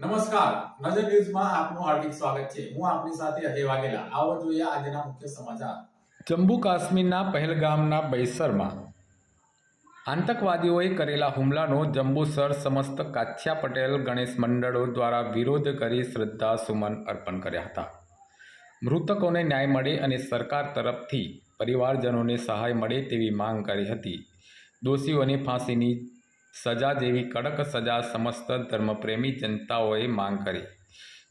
નમસ્કાર. નજર ન્યૂઝમાં આપનું હાર્દિક સ્વાગત છે. હું આપની સાથે અજય વાઘેલા. આવો જોઈએ આજના મુખ્ય સમાચાર. જમ્મુ કાશ્મીરના પહેલગામના બૈસરમાં આતંકવાદીઓએ કરેલા હુમલાનો જંબુસર સમસ્ત કાછિયા પટેલ ગણેશ મંડળો દ્વારા વિરોધ કરી શ્રદ્ધા સુમન અર્પણ કર્યા હતા. મૃતકોને ન્યાય મળે અને સરકાર તરફથી પરિવારજનોને સહાય મળે તેવી માંગ કરી હતી. દોષીઓને ફાંસીની સજા જેવી કડક સજા સમસ્ત ધર્મપ્રેમી જનતાઓએ માંગ કરી.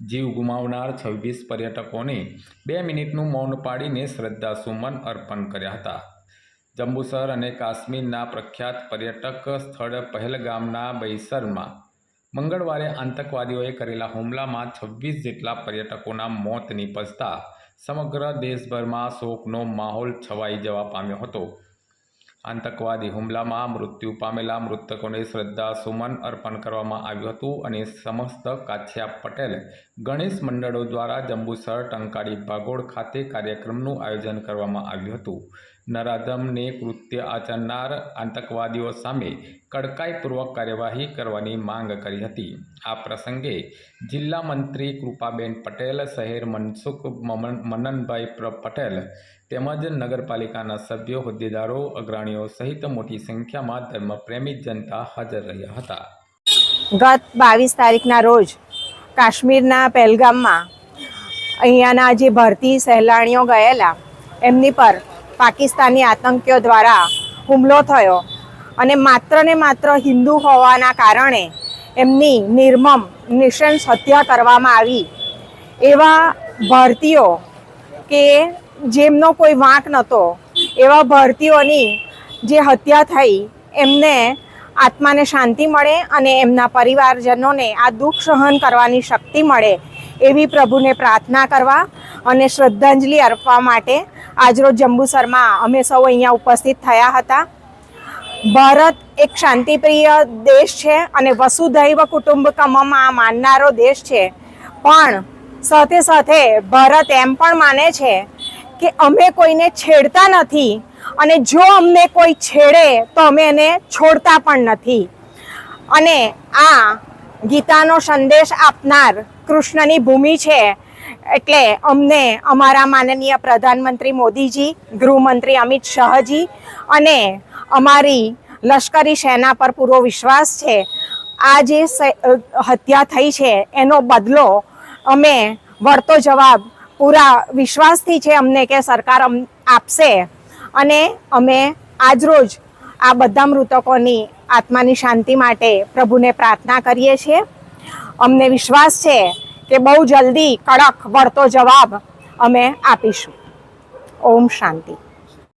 જીવ ગુમાવનાર છવ્વીસ પર્યટકોને બે મિનિટનું મૌન પાડીને શ્રદ્ધાસુમન અર્પણ કર્યા હતા. જંબુસર અને કાશ્મીરના પ્રખ્યાત પર્યટક સ્થળ પહેલગામના બૈસરમાં મંગળવારે આતંકવાદીઓએ કરેલા હુમલામાં છવ્વીસ જેટલા પર્યટકોના મોત નિપજતા સમગ્ર દેશભરમાં શોકનો માહોલ છવાઈ જવા પામ્યો હતો. આતંકવાદી હુમલામાં મૃત્યુ પામેલા મૃતકોને શ્રદ્ધા સુમન અર્પણ કરવામાં આવ્યું હતું અને સમસ્ત કાછ્યા પટેલ ગણેશ મંડળો દ્વારા જંબુસર ટંકાળી ભાગોળ ખાતે કાર્યક્રમનું આયોજન કરવામાં આવ્યું હતું. નરાધમને કૃત્ય આચરનાર આતંકવાદીઓ સામે કડકાઈપૂર્વક કાર્યવાહી કરવાની માંગ કરી હતી આ પ્રસંગે જિલ્લા મંત્રી કૃપાબેન પટેલ શહેર મનસુખ મનનભાઈ પટેલ તેમજ નગરપાલિકાના સભ્યો હોદ્દેદારો અગ્રણીઓ સહિત મોટી સંખ્યામાં ધર્મપ્રેમી જનતા હાજર રહ્યા હતા ગત બાવીસ તારીખના રોજ કાશ્મીરના પહેલગામમાં અહીંયાના જે ભારતીય સહેલાણીઓ ગયેલા એમની પર પાકિસ્તાની આતંકીઓ દ્વારા હુમલો થયો અને માત્ર ને માત્ર હિન્દુ હોવાના કારણે એમની નિર્મમ નિશંસ હત્યા કરવામાં આવી. એવા ભારતીયો કે જેમનો કોઈ વાંક નહોતો, એવા ભારતીયોની જે હત્યા થઈ, એમને આત્માને શાંતિ મળે અને એમના પરિવારજનોને આ દુઃખ સહન કરવાની શક્તિ મળે એવી પ્રભુને પ્રાર્થના કરવા અને શ્રદ્ધાંજલિ અર્પવા માટે આજરોજ જંબુસરમાં અમે સૌ અહીંયા ઉપસ્થિત થયા હતા. ભારત એક શાંતિપ્રિય દેશ છે અને વસુધૈવ કુટુંબકમમાં માનનારો દેશ છે. પણ સાથે સાથે ભારત એમ પણ માને છે કે અમે કોઈને છેડતા નથી અને જો અમને કોઈ છેડે તો અમે એને છોડતા પણ નથી. અને આ ગીતાનો સંદેશ આપનાર કૃષ્ણની ભૂમિ છે. એટલે અમને અમારા માનનીય પ્રધાનમંત્રી મોદીજી, ગૃહમંત્રી અમિત શાહજી અને અમારી લશ્કરી સેના પર પૂરો વિશ્વાસ છે. આ જે હત્યા થઈ છે, એનો બદલો અમે વળતો જવાબ, પૂરા વિશ્વાસથી છે અમને કે સરકાર આપશે. અને અમે આજરોજ આ બધા મૃતકોની આત્માની શાંતિ માટે પ્રભુને પ્રાર્થના કરીએ છીએ. અમને વિશ્વાસ છે કે બહુ જલ્દી કડક વળતો જવાબ અમે આપીશું. ઓમ શાંતિ.